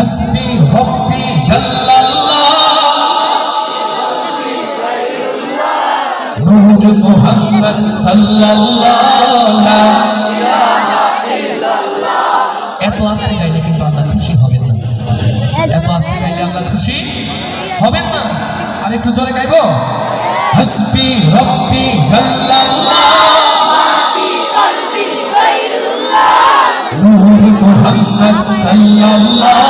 হস্তি হব্বি নূর মুহাম্মদ সাল্লাল্লাহ। এত আস্তে গাইলে কিন্তু আল্লাহ খুশি হবেন না। এত আস্তে গাইলে আল্লাহ খুশি হবেন না। আর একটু জোরে গাইবো? হসবি রব্বি মুহাম্মদ সাল্লাল্লাহ।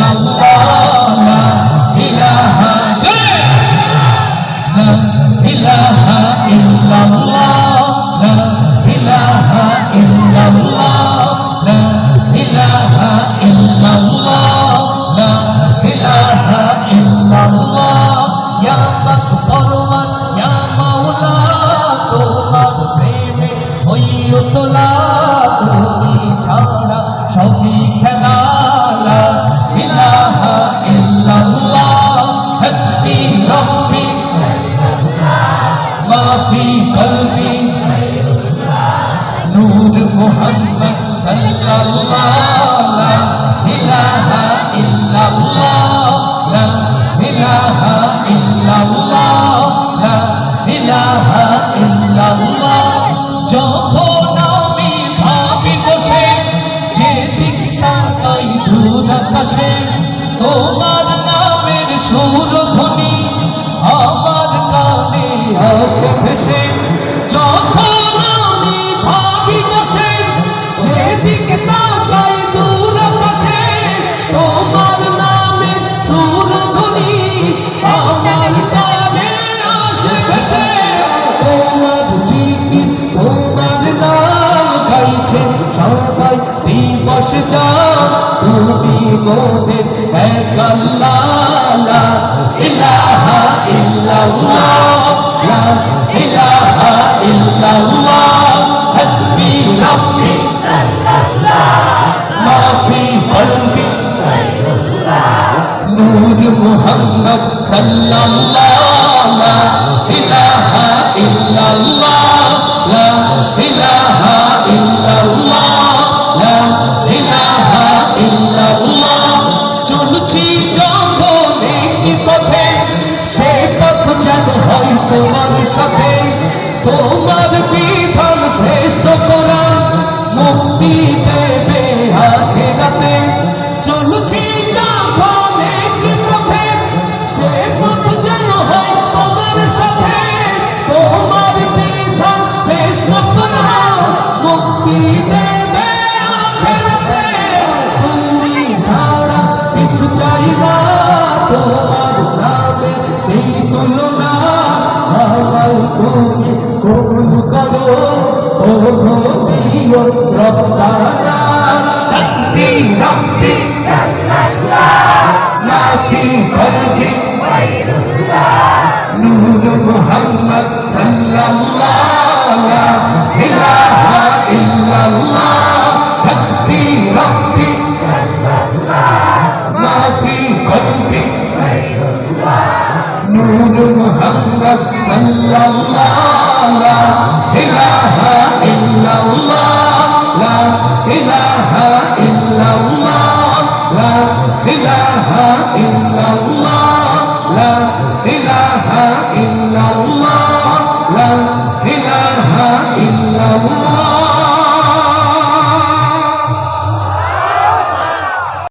ছাড়া সবই খেলা ইলাহা ইল্লাল্লাহ হাসবি রব্বি। মা ফি কলবি। নূর মুহাম্মদ সাল্লাল্লাহু আলাইহি আকাশে তোমার নামের সুর ধ্বনি আমার কানে আসে ভেসে। যখন গাইছে সবাই দিবস যা তুমি মোদের এক আল্লাহ ইলাহা ইল্লাল্লাহ, লা ইলাহা লা ইলাহা ইল্লাল্লাহ। তুমি কবুল করো, ও প্রিয় রব্বানা হাসবি রাব্বি মা ফি কলবি নূর মুহাম্মদ সাল্লাল্লাহু ইলাহা ইল্লাল্লাহ। হাসবি রাব্বি মা ফি কলবি নূর মুহাম্মদ সাল্লাল্লাহু লা ইলাহা ইল্লাল্লাহ